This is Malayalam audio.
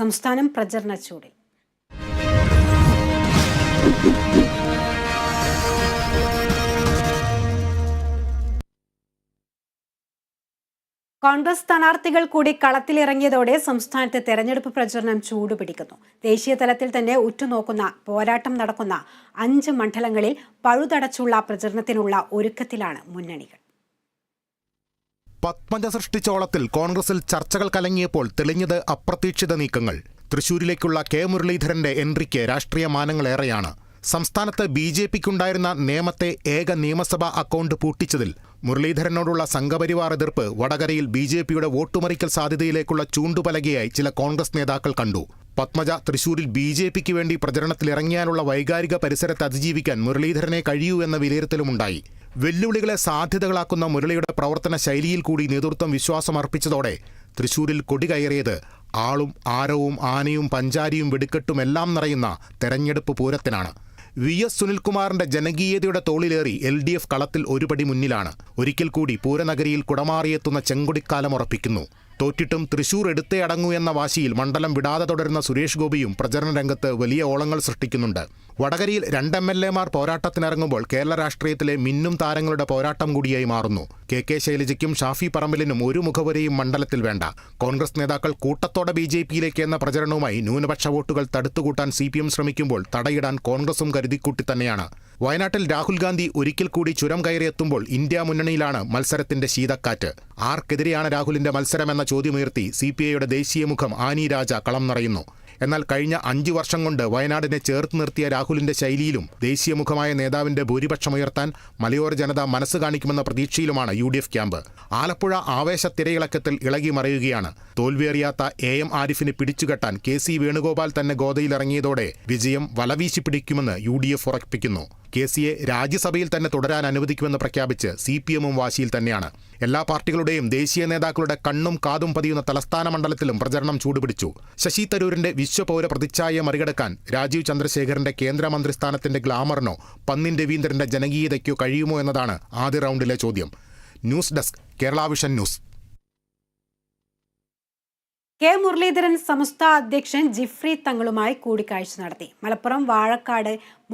സംസ്ഥാനം പ്രചരണ ചൂടിൽ കോൺഗ്രസ് സ്ഥാനാർത്ഥികൾ കൂടി കളത്തിലിറങ്ങിയതോടെ സംസ്ഥാനത്തെ തെരഞ്ഞെടുപ്പ് പ്രചരണം ചൂടുപിടിക്കുന്നു. ദേശീയ തലത്തിൽ തന്നെ ഉറ്റുനോക്കുന്ന പോരാട്ടം നടക്കുന്ന അഞ്ച് മണ്ഡലങ്ങളിൽ പഴുതടച്ചുള്ള പ്രചരണത്തിനുള്ള ഒരുക്കത്തിലാണ് മുന്നണികൾ. പത്മജ സൃഷ്ടിച്ചോളത്തിൽ കോൺഗ്രസിൽ ചർച്ചകൾ കലങ്ങിയപ്പോൾ തെളിഞ്ഞത് അപ്രതീക്ഷിത നീക്കങ്ങൾ. തൃശൂരിലേക്കുള്ള കെ. മുരളീധരന്റെ എൻട്രിക്ക് രാഷ്ട്രീയ മാനങ്ങളേറെയാണ് സംസ്ഥാനത്ത് ബി ജെ പിക്കുണ്ടായിരുന്ന നിയമത്തെ ഏക നിയമസഭാ അക്കൗണ്ട് പൂട്ടിച്ചതിൽ മുരളീധരനോടുള്ള സംഘപരിവാർ എതിർപ്പ് വടകരയിൽ ബി ജെ പിയുടെ വോട്ടുമറിക്കൽ സാധ്യതയിലേക്കുള്ള ചൂണ്ടുപലകയായി ചില കോൺഗ്രസ് നേതാക്കൾ കണ്ടു. പത്മജ തൃശൂരിൽ ബി ജെ പിക്ക് വേണ്ടി പ്രചരണത്തിലിറങ്ങിയാലുള്ള വൈകാരിക പരിസരത്ത് അതിജീവിക്കാൻ മുരളീധരനെ കഴിയൂ എന്ന വിലയിരുത്തലുമുണ്ടായി. വെല്ലുവിളികളെ സാധ്യതകളാക്കുന്ന മുരളിയുടെ പ്രവർത്തന ശൈലിയിൽ കൂടി നേതൃത്വം വിശ്വാസമർപ്പിച്ചതോടെ തൃശൂരിൽ കൊടികയറിയത് ആളും ആരവും ആനയും പഞ്ചാരിയും വെടിക്കെട്ടുമെല്ലാം നിറയുന്ന തെരഞ്ഞെടുപ്പ് പൂരത്തിനാണ്. വി എസ് സുനിൽകുമാറിന്റെ ജനകീയതയുടെ തോളിലേറി എൽ ഡി എഫ് കളത്തിൽ ഒരുപടി മുന്നിലാണ്. ഒരിക്കൽ കൂടി പൂരനഗരിയിൽ കുടമാറിയെത്തുന്ന ചെങ്കൊടിക്കാലം ഉറപ്പിക്കുന്നു. തോറ്റിട്ടും തൃശൂർ എടുത്തേ അടങ്ങൂ എന്ന വാശിയിൽ മണ്ഡലം വിടാതെ തുടരുന്ന സുരേഷ് ഗോപിയും പ്രചരണ രംഗത്ത് വലിയ ഓളങ്ങൾ സൃഷ്ടിക്കുന്നുണ്ട്. വടകരയിൽ രണ്ട് എം എൽ എമാർ പോരാട്ടത്തിനിറങ്ങുമ്പോൾ കേരള രാഷ്ട്രീയത്തിലെ മിന്നും താരങ്ങളുടെ പോരാട്ടം കൂടിയായി മാറുന്നു. കെ കെ ശൈലജയ്ക്കും ഷാഫി പറമ്പലിനും ഒരു മുഖവരെയും മണ്ഡലത്തിൽ വേണ്ട. കോൺഗ്രസ് നേതാക്കൾ കൂട്ടത്തോടെ ബി ജെ പിയിലേക്ക് എന്ന പ്രചരണവുമായി ന്യൂനപക്ഷ വോട്ടുകൾ തടുത്തുകൂട്ടാൻ സി പി എം ശ്രമിക്കുമ്പോൾ തടയിടാൻ കോൺഗ്രസും കരുതിക്കൂട്ടി തന്നെയാണ്. വയനാട്ടിൽ രാഹുൽ ഗാന്ധി ഒരിക്കൽ കൂടി ചുരം കയറിയെത്തുമ്പോൾ ഇന്ത്യ മുന്നണിയിലാണ് മത്സരത്തിന്റെ ശീതക്കാറ്റ്. ആർക്കെതിരെയാണ് രാഹുലിന്റെ മത്സരമെന്ന ചോദ്യമുയർത്തി സി പി ഐയുടെ ദേശീയ മുഖം ആനി രാജ കളം നിറയുന്നു. എന്നാൽ കഴിഞ്ഞ അഞ്ചു വർഷം കൊണ്ട് വയനാടിനെ ചേർത്ത് നിർത്തിയ രാഹുലിന്റെ ശൈലിയിലും ദേശീയ മുഖമായ നേതാവിന്റെ ഭൂരിപക്ഷമുയർത്താൻ മലയോര ജനത മനസ്സ് കാണിക്കുമെന്ന പ്രതീക്ഷയിലുമാണ് U D F camp. Alappuzha ആവേശ തിരയിളക്കത്തിൽ ഇളകി മറയുകയാണ്. തോൽവിയറിയാത്ത എ എം ആരിഫിനെ പിടിച്ചുകെട്ടാൻ കെ സി വേണുഗോപാൽ തന്നെ ഗോതയിലിറങ്ങിയതോടെ വിജയം വലവീശി പിടിക്കുമെന്ന് യു ഡി എഫ് ഉറപ്പിക്കുന്നു. കെ സിയെ രാജ്യസഭയിൽ തന്നെ തുടരാൻ അനുവദിക്കുമെന്ന് പ്രഖ്യാപിച്ച് സി പി എമ്മും വാശിയിൽ തന്നെയാണ്. എല്ലാ പാർട്ടികളുടെയും ദേശീയ നേതാക്കളുടെ കണ്ണും കാതും പതിയുന്ന തലസ്ഥാന മണ്ഡലത്തിലും പ്രചരണം ചൂടുപിടിച്ചു. ശശി തരൂരിന്റെ വിശ്വപൗര പ്രതിച്ഛായയെ മറികടക്കാൻ രാജീവ് ചന്ദ്രശേഖരന്റെ കേന്ദ്രമന്ത്രി സ്ഥാനത്തിന്റെ ഗ്ലാമറിനോ പന്നിൻ രവീന്ദ്രന്റെ ജനകീയതയ്ക്കോ കഴിയുമോ എന്നതാണ് ആദ്യ റൗണ്ടിലെ ചോദ്യം. News desk Kerala vision news. K Muraleedharan സംസ്ഥാന അധ്യക്ഷൻ ജിഫ്രി തങ്ങളുമായി കൂടിക്കാഴ്ച നടത്തി. മലപ്പുറം വാഴക്കാട്